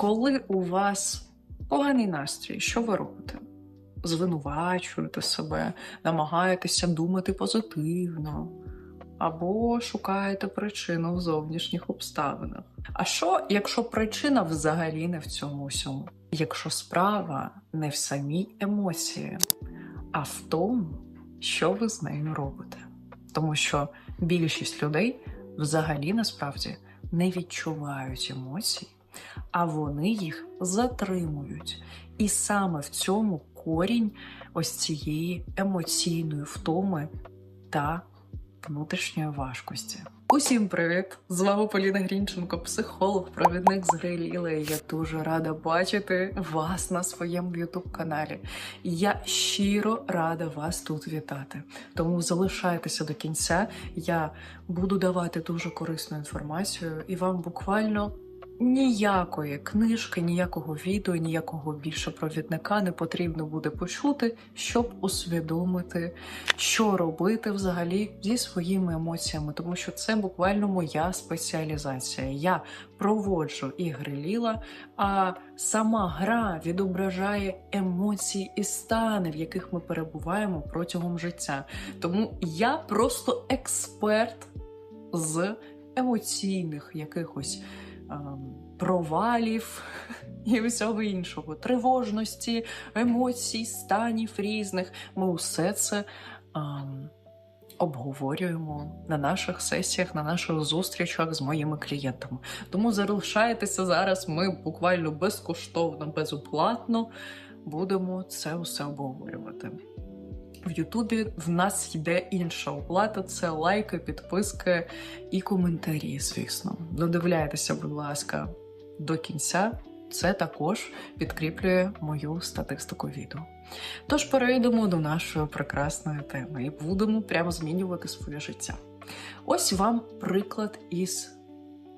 Коли у вас поганий настрій, що ви робите? Звинувачуєте себе, намагаєтеся думати позитивно, або шукаєте причину в зовнішніх обставинах. А що, якщо причина взагалі не в цьому всьому? Якщо справа не в самій емоції, а в тому, що ви з нею робите? Тому що більшість людей взагалі насправді не відчувають емоцій, а вони їх затримують. І саме в цьому корінь ось цієї емоційної втоми та внутрішньої важкості. Усім привіт! З вами Поліна Грінченко, психолог, провідник з Гриліла. Я дуже рада бачити вас на своєму youtube каналі. Я щиро рада вас тут вітати. Тому залишайтеся до кінця. Я буду давати дуже корисну інформацію, і вам буквально ніякої книжки, ніякого відео, ніякого більше провідника не потрібно буде почути, щоб усвідомити, що робити взагалі зі своїми емоціями, тому що це буквально моя спеціалізація. Я проводжу ігри Ліла, а сама гра відображає емоції і стани, в яких ми перебуваємо протягом життя. Тому я просто експерт з емоційних якихось провалів і всього іншого, тривожності, емоцій, станів різних. Ми усе це ем, обговорюємо на наших сесіях, на наших зустрічах з моїми клієнтами. Тому залишайтеся зараз. Ми буквально безкоштовно, безоплатно будемо це усе обговорювати. В Ютубі в нас йде інша оплата: це лайки, підписки і коментарі, звісно. Додивляйтеся, будь ласка, до кінця. Це також підкріплює мою статистику відео. Тож перейдемо до нашої прекрасної теми і будемо прямо змінювати своє життя. Ось вам приклад із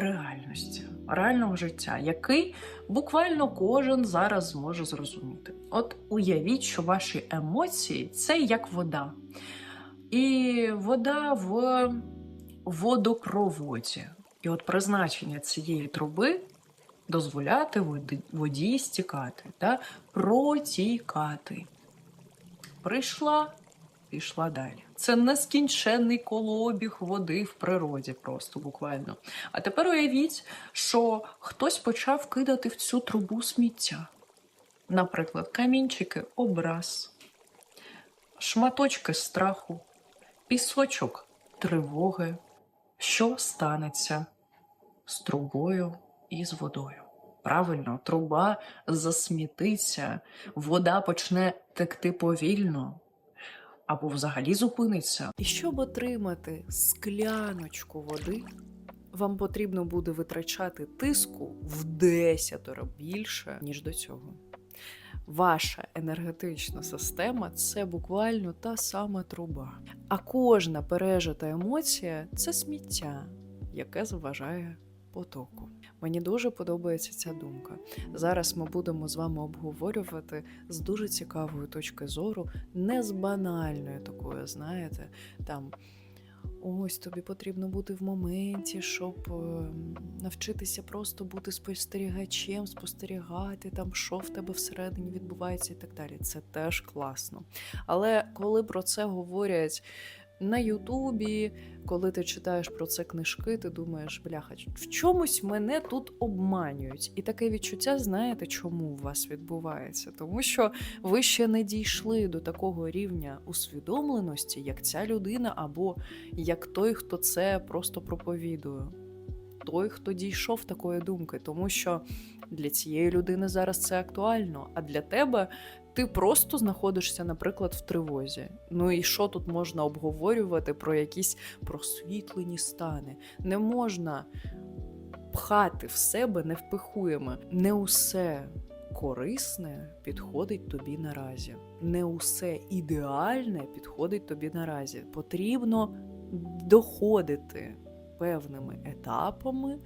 реальності, реального життя, який буквально кожен зараз зможе зрозуміти. От уявіть, що ваші емоції це як вода. І вода в водопроводі. І от призначення цієї труби дозволяти воді, стікати, та протікати. Прийшла, пішла далі. Це нескінченний колообіг води в природі, просто буквально. А тепер уявіть, що хтось почав кидати в цю трубу сміття. Наприклад, камінчики образ, шматочки страху, пісочок тривоги. Що станеться з трубою і з водою? Правильно, труба засмітиться, вода почне текти повільно або взагалі зупиниться. І щоб отримати скляночку води, вам потрібно буде витрачати тиску в десятеро більше, ніж до цього. Ваша енергетична система це буквально та сама труба. А кожна пережита емоція це сміття, яке заважає потоку. Мені дуже подобається ця думка. Зараз ми будемо з вами обговорювати з дуже цікавої точки зору, не з банальною такою, знаєте, там. Ось тобі потрібно бути в моменті, щоб е, навчитися просто бути спостерігачем, спостерігати там, що в тебе всередині відбувається, і так далі. Це теж класно. Але коли про це говорять на Ютубі, коли ти читаєш про це книжки, ти думаєш, бляха, в чомусь мене тут обманюють. І таке відчуття, знаєте, чому у вас відбувається? Тому що ви ще не дійшли до такого рівня усвідомленості, як ця людина, або як той, хто це просто проповідує. Той, хто дійшов такої думки, тому що для цієї людини зараз це актуально, а для тебе ти просто знаходишся, наприклад, в тривозі. Ну і що тут можна обговорювати про якісь просвітлені стани? Не можна пхати в себе невпихуємо. Не усе корисне підходить тобі наразі. Не усе ідеальне підходить тобі наразі. Потрібно доходити певними етапами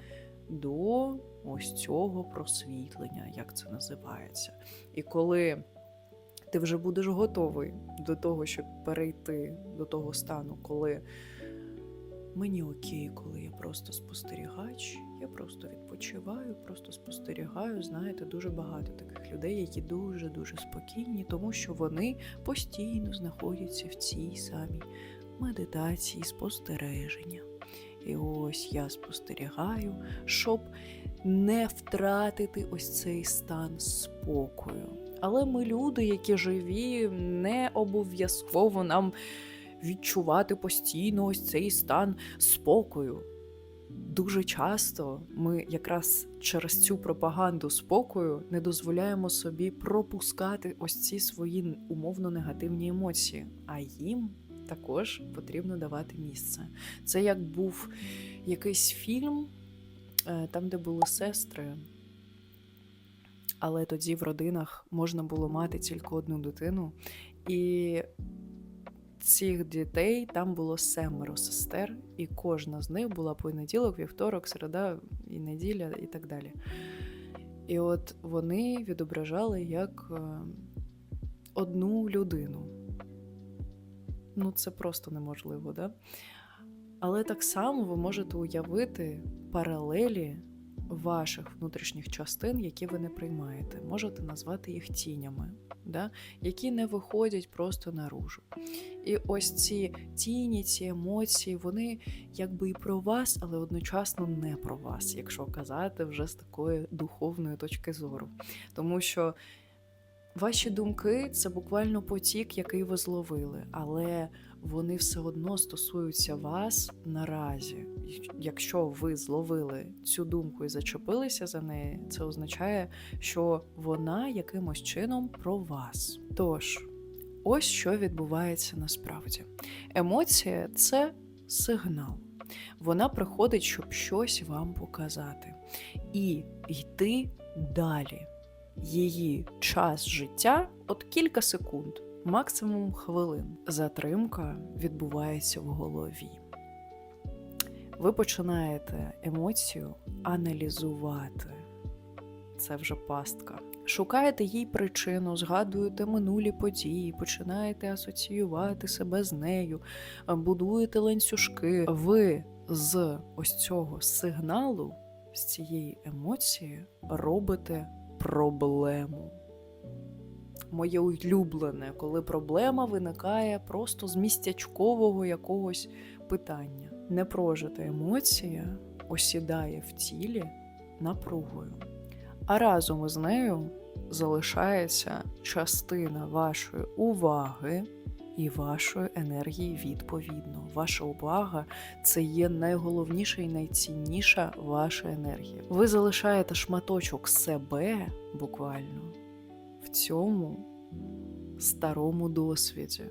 до ось цього просвітлення, як це називається. І коли ти вже будеш готовий до того, щоб перейти до того стану, коли мені окей, коли я просто спостерігач, Я просто відпочиваю, просто спостерігаю. Знаєте, дуже багато таких людей, які дуже-дуже спокійні, тому що вони постійно знаходяться в цій самій медитації, спостереження. І ось я спостерігаю, щоб не втратити ось цей стан спокою. Але ми люди, які живі, не обов'язково нам відчувати постійно ось цей стан спокою. Дуже часто ми якраз через цю пропаганду спокою не дозволяємо собі пропускати ось ці свої умовно негативні емоції, а їм також потрібно давати місце. Це як був якийсь фільм, е, там, де були сестри, але тоді в родинах можна було мати тільки одну дитину, і цих дітей там було семеро сестер, і кожна з них була понеділок, вівторок, середа і неділя, і так далі. І от вони відображали як е, одну людину. Ну, це просто неможливо, да? Але так само ви можете уявити паралелі ваших внутрішніх частин, які ви не приймаєте. Можете назвати їх тінями, да? які не виходять просто наружу. І ось ці тіні, ці емоції, вони якби і про вас, але одночасно не про вас, якщо казати вже з такої духовної точки зору. Тому що ваші думки це буквально потік, який ви зловили, але вони все одно стосуються вас наразі. Якщо ви зловили цю думку і зачепилися за неї, це означає, що вона якимось чином про вас. Тож, ось що відбувається насправді. Емоція це сигнал. Вона приходить, щоб щось вам показати, і йти далі. Її час життя от кілька секунд, максимум хвилин. Затримка відбувається в голові. Ви починаєте емоцію аналізувати. Це вже пастка. Шукаєте їй причину, згадуєте минулі події, починаєте асоціювати себе з нею, будуєте ланцюжки. Ви з ось цього сигналу, з цієї емоції робите проблему. Моє улюблене, коли проблема виникає просто з містячкового якогось питання. Непрожита емоція осідає в тілі напругою, а разом із нею залишається частина вашої уваги і вашої енергії відповідно. Ваша увага це є найголовніша і найцінніша ваша енергія. Ви залишаєте шматочок себе буквально цьому старому досвіді.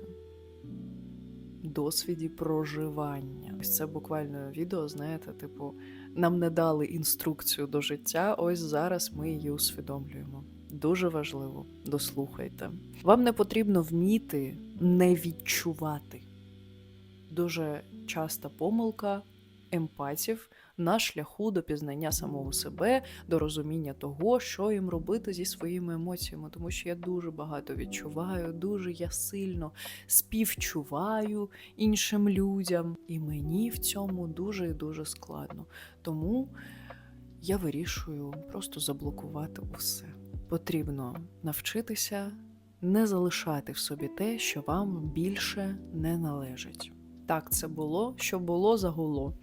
Досвіді проживання. Ось це буквально відео, знаєте, типу, нам не дали інструкцію до життя, ось зараз ми її усвідомлюємо. Дуже важливо, дослухайте. Вам не потрібно вміти не відчувати. Дуже часта помилка емпатів на шляху до пізнання самого себе, до розуміння того, що їм робити зі своїми емоціями, тому що я дуже багато відчуваю, дуже я сильно співчуваю іншим людям, і мені в цьому дуже і дуже складно. Тому я вирішую просто заблокувати усе. Потрібно навчитися не залишати в собі те, що вам більше не належить. Так, це було, що було загуло.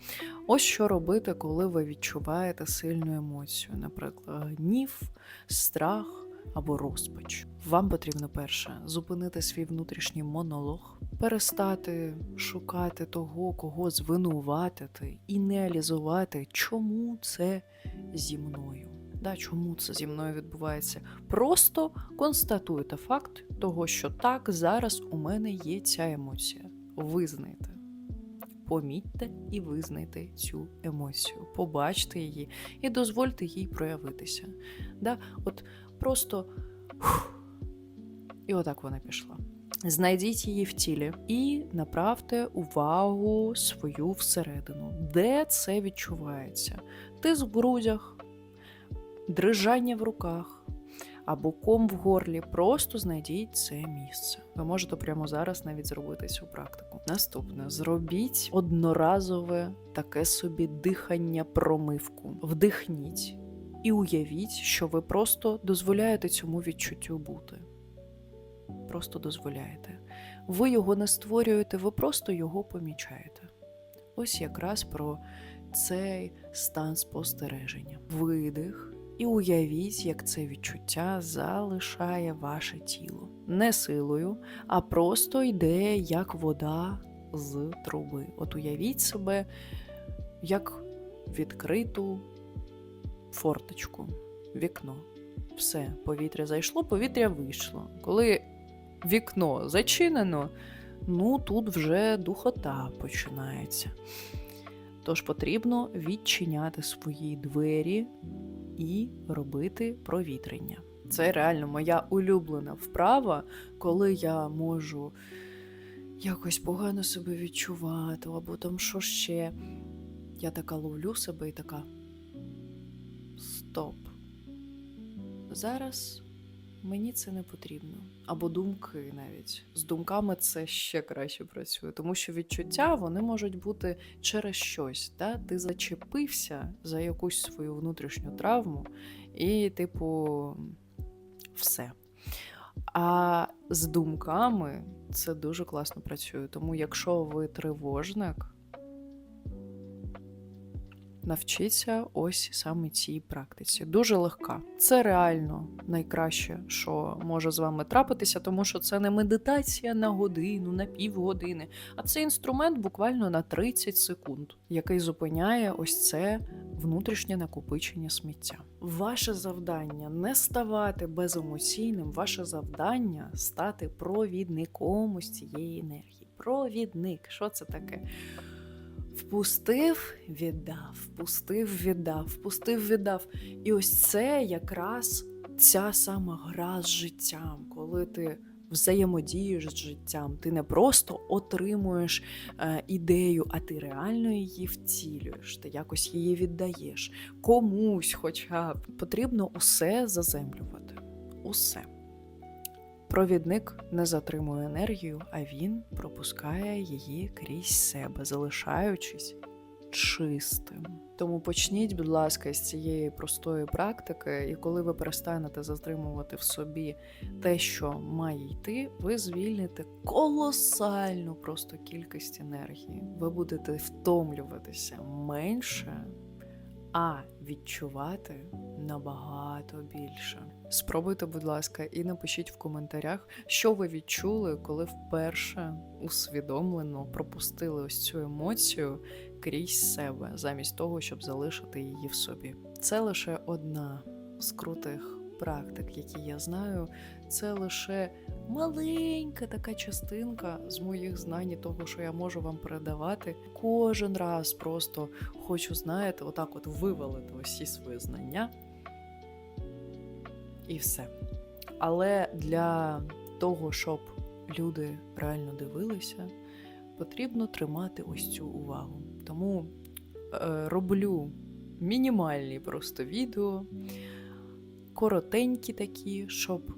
Ось що робити, коли ви відчуваєте сильну емоцію, наприклад, гнів, страх або розпач. Вам потрібно перше зупинити свій внутрішній монолог, перестати шукати того, кого звинуватити, і не аналізувати, чому це зі мною. Да, чому це зі мною відбувається? Просто констатуйте факт того, що так, зараз у мене є ця емоція. Визнайте. Помітьте і визнайте цю емоцію, побачте її і дозвольте їй проявитися. Да? От Просто фух, і отак вона пішла. Знайдіть її в тілі і направте увагу свою всередину, де це відчувається. Тиск в грудях, дрижання в руках, або ком в горлі, просто знайдіть це місце. Ви можете прямо зараз навіть зробити цю практику. Наступне зробіть одноразове таке собі дихання промивку. Вдихніть і уявіть, що ви просто дозволяєте цьому відчуттю бути. Просто дозволяєте. Ви його не створюєте, ви просто його помічаєте. Ось якраз про цей стан спостереження. Видих і уявіть, як це відчуття залишає ваше тіло. Не силою, а просто йде як вода з труби. От уявіть себе як відкриту форточку, вікно. Все, повітря зайшло, повітря вийшло. Коли вікно зачинено, ну тут вже духота починається. Тож потрібно відчиняти свої двері і робити провітрення. Це реально моя улюблена вправа, коли я можу якось погано себе відчувати, або там що ще. Я така ловлю себе і така. Стоп. Зараз мені це не потрібно. Або думки навіть. З думками це ще краще працює, тому що відчуття вони можуть бути через щось. Да? Ти зачепився за якусь свою внутрішню травму, і, типу, все. А з думками це дуже класно працює. Тому, якщо ви тривожник, навчіться ось саме цій практиці. Дуже легка. Це реально найкраще, що може з вами трапитися, тому що це не медитація на годину, на півгодини, а це інструмент буквально на 30 секунд, який зупиняє ось це внутрішнє накопичення сміття. Ваше завдання не ставати беземоційним, ваше завдання стати провідником ось цієї енергії. Провідник, що це таке? Впустив, віддав, впустив, віддав, впустив, віддав. І ось це якраз ця сама гра з життям, коли ти взаємодієш з життям. Ти не просто отримуєш е, ідею, а ти реально її втілюєш, ти якось її віддаєш. Комусь, хоча б потрібно усе заземлювати. Усе. Провідник не затримує енергію, а він пропускає її крізь себе, залишаючись чистим. Тому почніть, будь ласка, з цієї простої практики, і коли ви перестанете затримувати в собі те, що має йти, ви звільните колосальну просто кількість енергії. Ви будете втомлюватися менше, а відчувати набагато більше. Спробуйте, будь ласка, і напишіть в коментарях, що ви відчули, коли вперше усвідомлено пропустили ось цю емоцію крізь себе, замість того, щоб залишити її в собі. Це лише одна з крутих практик, які я знаю. Це лише маленька така частинка з моїх знань, і того, що я можу вам передавати. Кожен раз просто хочу, знаєте, отак от вивалити усі свої знання. І все. Але для того, щоб люди реально дивилися, потрібно тримати ось цю увагу. Тому е, роблю мінімальні просто відео, коротенькі такі, щоб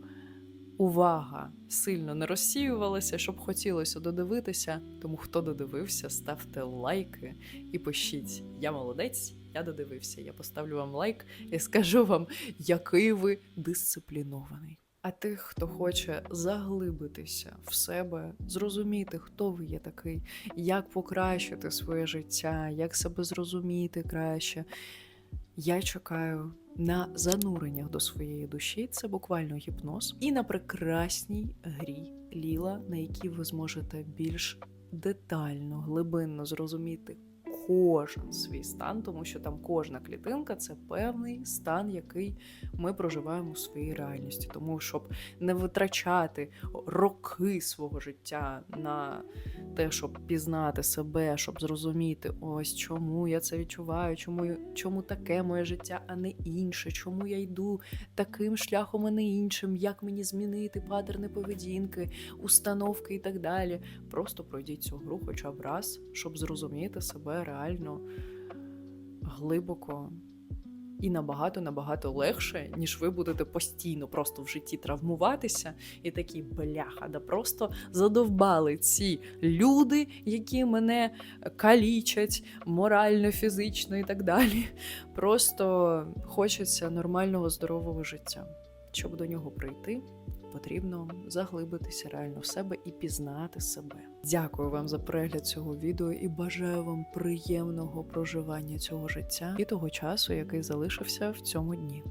увага сильно не розсіювалася, щоб хотілося додивитися. Тому хто додивився, ставте лайки і пишіть: Я молодець, я додивився. Я поставлю вам лайк і скажу вам, який ви дисциплінований. А тих, хто хоче заглибитися в себе, зрозуміти, хто ви є такий, як покращити своє життя, як себе зрозуміти краще. Я чекаю на зануреннях до своєї душі, це буквально гіпноз, і на прекрасній грі Ліла, на якій ви зможете більш детально, глибинно зрозуміти кожен свій стан, тому що там кожна клітинка це певний стан, який ми проживаємо у своїй реальності. Тому щоб не витрачати роки свого життя на те, щоб пізнати себе, щоб зрозуміти, ось чому я це відчуваю, чому чому таке моє життя, а не інше, чому я йду таким шляхом, а не іншим, як мені змінити паттерни поведінки, установки і так далі. Просто пройдіть цю гру хоча б раз, щоб зрозуміти себе реально глибоко І набагато набагато легше, ніж ви будете постійно просто в житті травмуватися і такі бляха, да просто задовбали ці люди, які мене калічать морально, фізично і так далі. Просто хочеться нормального здорового життя. Щоб до нього прийти, потрібно заглибитися реально в себе і пізнати себе. Дякую вам за перегляд цього відео і бажаю вам приємного проживання цього життя і того часу, який залишився в цьому дні.